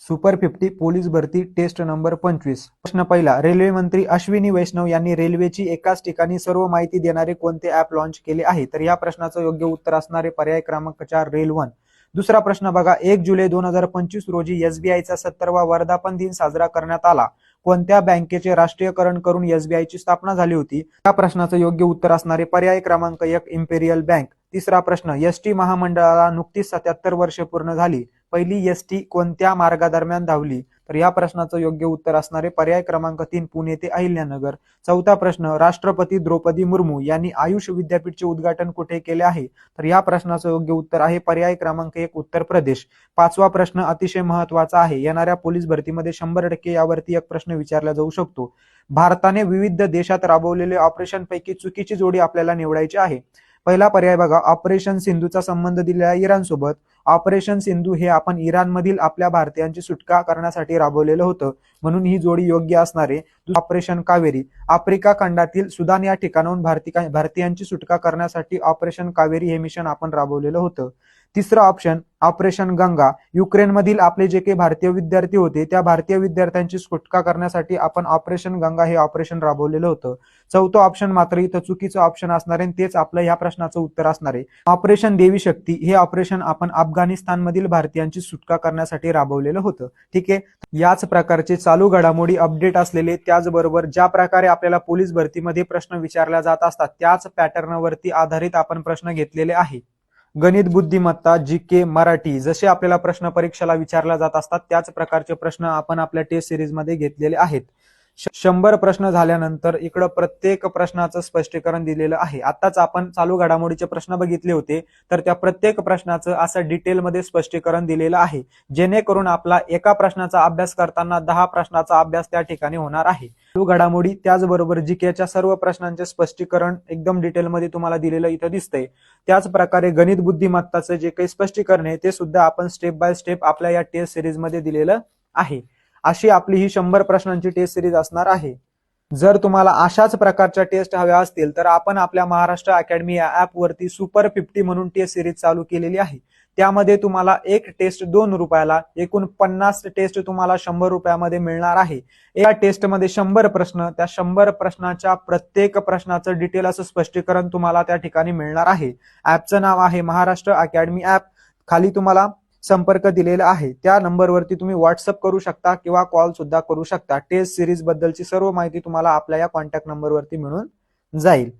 Super fifty police भरती test number पंचवीस. प्रश्न पहिला रेल्वे मंत्री अश्विनी वैष्णव यांनी रेल्वेची एकाच ठिकाणी सर्व माहिती देणारे कोणते ऍप लॉन्च केले आहे? तर या प्रश्नाचं योग्य उत्तर असणारे पर्याय क्रमांक चार रेल वन. दुसरा प्रश्न बघा एक जुलै दोन हजार पंचवीस रोजी एसबीआयचा सत्तरवा वर्धापन दिन साजरा करण्यात आला. कोणत्या बँकेचे राष्ट्रीयकरण करून एसबीआय ची स्थापना झाली होती? या प्रश्नाचं योग्य उत्तर असणारे पर्याय क्रमांक एक इम्पेरियल बँक. तिसरा प्रश्न एस टी महामंडळाला नुकतीच सत्याहत्तर वर्षे पूर्ण झाली. पहिली एस टी कोणत्या मार्गादरम्यान धावली? तर या प्रश्नाचं योग्य उत्तर असणारे पर्याय क्रमांक तीन पुणे ते अहिल्यानगर. चौथा प्रश्न राष्ट्रपती द्रौपदी मुर्मू यांनी आयुष विद्यापीठचे उद्घाटन कुठे केले आहे? तर या प्रश्नाचं योग्य उत्तर आहे पर्याय क्रमांक एक उत्तर प्रदेश. पाचवा प्रश्न अतिशय महत्त्वाचा आहे. येणाऱ्या पोलीस भरतीमध्ये शंभर टक्के यावरती एक प्रश्न विचारला जाऊ शकतो. भारताने विविध देशात राबवलेले ऑपरेशन पैकी चुकीची जोडी आपल्याला निवडायची आहे. पहिला पर्याय बघा ऑपरेशन सिंधूचा संबंध दिलेला इराणसोबत. ऑपरेशन सिंधू हे आपण इराणमधील आपल्या भारतीयांची सुटका करण्यासाठी राबवलेलं होतं म्हणून ही जोडी योग्य असणारे ऑपरेशन कावेरी. आफ्रिका खंडातील सुदान या ठिकाणाहून भारतीय भारतीयांची सुटका करण्यासाठी ऑपरेशन कावेरी हे मिशन आपण राबवलेलं होतं. तिसरं ऑप्शन ऑपरेशन गंगा. युक्रेनमधील आपले जे काही भारतीय विद्यार्थी होते त्या भारतीय विद्यार्थ्यांची सुटका करण्यासाठी आपण ऑपरेशन गंगा हे ऑपरेशन राबवलेलं होतं. चौथं ऑप्शन मात्र इथं चुकीचं ऑप्शन असणार आहे तेच आपलं या प्रश्नाचं उत्तर असणार आहे. ऑपरेशन देवी शक्ती हे ऑपरेशन आपण अफगाणिस्तानमधील भारतीयांची सुटका करण्यासाठी राबवलेलं होतं. ठीक आहे? याच प्रकारचे चालू घडामोडी अपडेट असलेले त्याचबरोबर ज्या प्रकारे आपल्याला पोलीस भरतीमध्ये प्रश्न विचारल्या जात असतात त्याच पॅटर्नवरती आधारित आपण प्रश्न घेतलेले आहे. गणित बुद्धिमत्ता जी के मराठी जसे आपल्याला प्रश्न परीक्षेला विचारल्या जात असतात त्याच प्रकारचे प्रश्न आपण आपल्या टेस्ट सिरीजमध्ये घेतलेले आहेत. शंभर प्रश्न झाल्यानंतर इकडं प्रत्येक प्रश्नाचं स्पष्टीकरण दिलेलं आहे. आताच आपण चालू घडामोडीचे प्रश्न बघितले होते तर त्या प्रत्येक प्रश्नाचं असं डिटेलमध्ये स्पष्टीकरण दिलेलं आहे. जेणेकरून आपला एका प्रश्नाचा अभ्यास करताना दहा प्रश्नाचा अभ्यास त्या ठिकाणी होणार आहे. चालू घडामोडी त्याचबरोबर जीकेच्या सर्व प्रश्नांचे स्पष्टीकरण एकदम डिटेलमध्ये तुम्हाला दिलेलं इथं दिसतंय. त्याच प्रकारे गणित बुद्धिमत्ताचं जे काही स्पष्टीकरण आहे ते सुद्धा आपण स्टेप बाय स्टेप आपल्या या टेस्ट सिरीजमध्ये दिलेलं आहे. अशी आपली ही शंभर प्रश्नांची टेस्ट सिरीज असणार आहे. जर तुम्हाला अशाच प्रकारच्या टेस्ट हव्या असतील तर आपण आपल्या महाराष्ट्र अकॅडमी या ॲपवरती सुपर फिफ्टी म्हणून टेस्ट सिरीज चालू केलेली आहे. त्यामध्ये तुम्हाला एक टेस्ट दोन रुपयाला एकूण पन्नास टेस्ट तुम्हाला शंभर रुपयामध्ये मिळणार आहे. या टेस्टमध्ये शंभर प्रश्न त्या शंभर प्रश्नाच्या प्रत्येक प्रश्नाचं डिटेल असं स्पष्टीकरण तुम्हाला त्या ठिकाणी मिळणार आहे. ऍपचं नाव आहे महाराष्ट्र अकॅडमी ऍप खाली तुम्हाला संपर्क दिलेला आहे. त्या नंबरवरती तुम्ही व्हॉट्सअप करू शकता किंवा कॉल सुद्धा करू शकता. टेस्ट सिरीज बद्दलची सर्व माहिती तुम्हाला आपल्या या कॉन्टॅक्ट नंबरवरती मिळून जाईल.